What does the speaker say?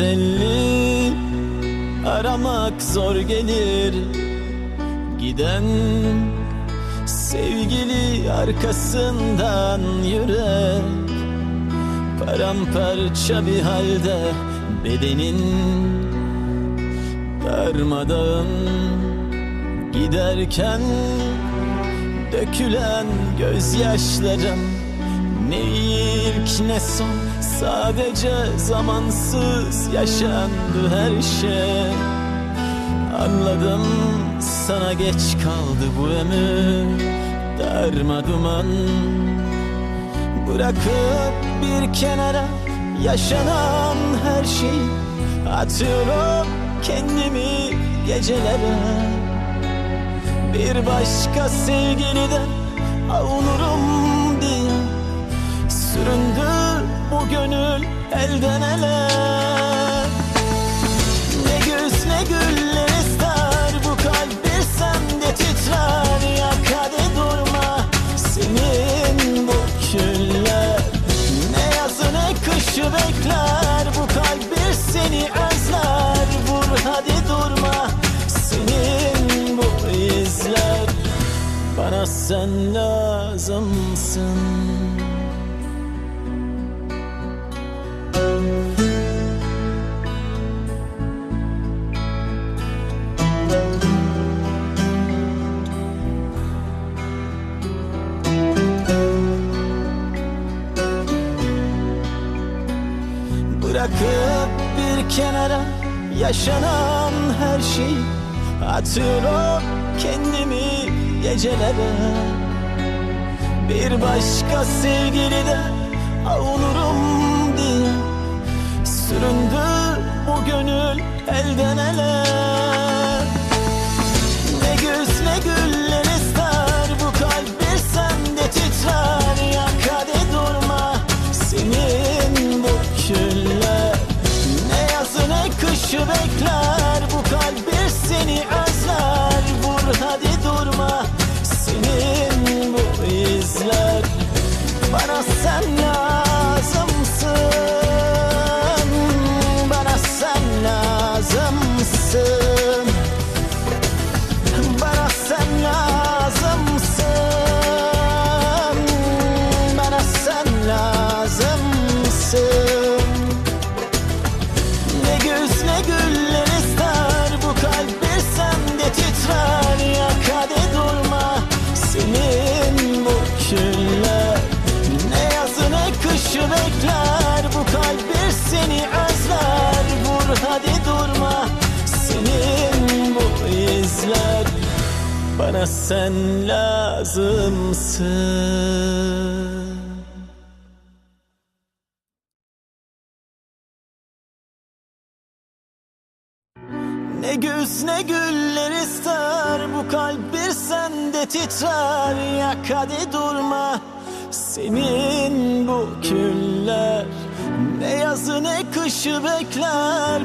Teselli aramak zor gelir. Giden sevgili arkasından yürek. Paramparça bir halde bedenin darmadağın Giderken dökülen gözyaşlarım Ne ilk ne son sadece zamansız yaşandı her şey. Anladım sana geç kaldı bu ömür Darma duman. Bırakıp bir kenara yaşanan her şeyi Atıyorum kendimi gecelere. Bir başka sevgiliden avunurum diye Süründü bu gönül elden ele. Ne güz ne güller ister Bu kalp bir sende titrer Yak hadi durma. Senin bu küller Ne yazı ne kışı bekler. Bu kalp bir seni özler Vur hadi durma. Senin bu izler Bana sen lazımsın Bırakıp bir kenara yaşanan her şeyi Atıyorum kendimi gecelere. Bir başka sevgiliden avunurum diye. Süründü bu gönül elden ele Bana sen lazımsın. Ne güz ne güller ister Bu kalp bir sende titrer. Yak hadi durma Senin bu küller. Ne yazı ne kışı bekler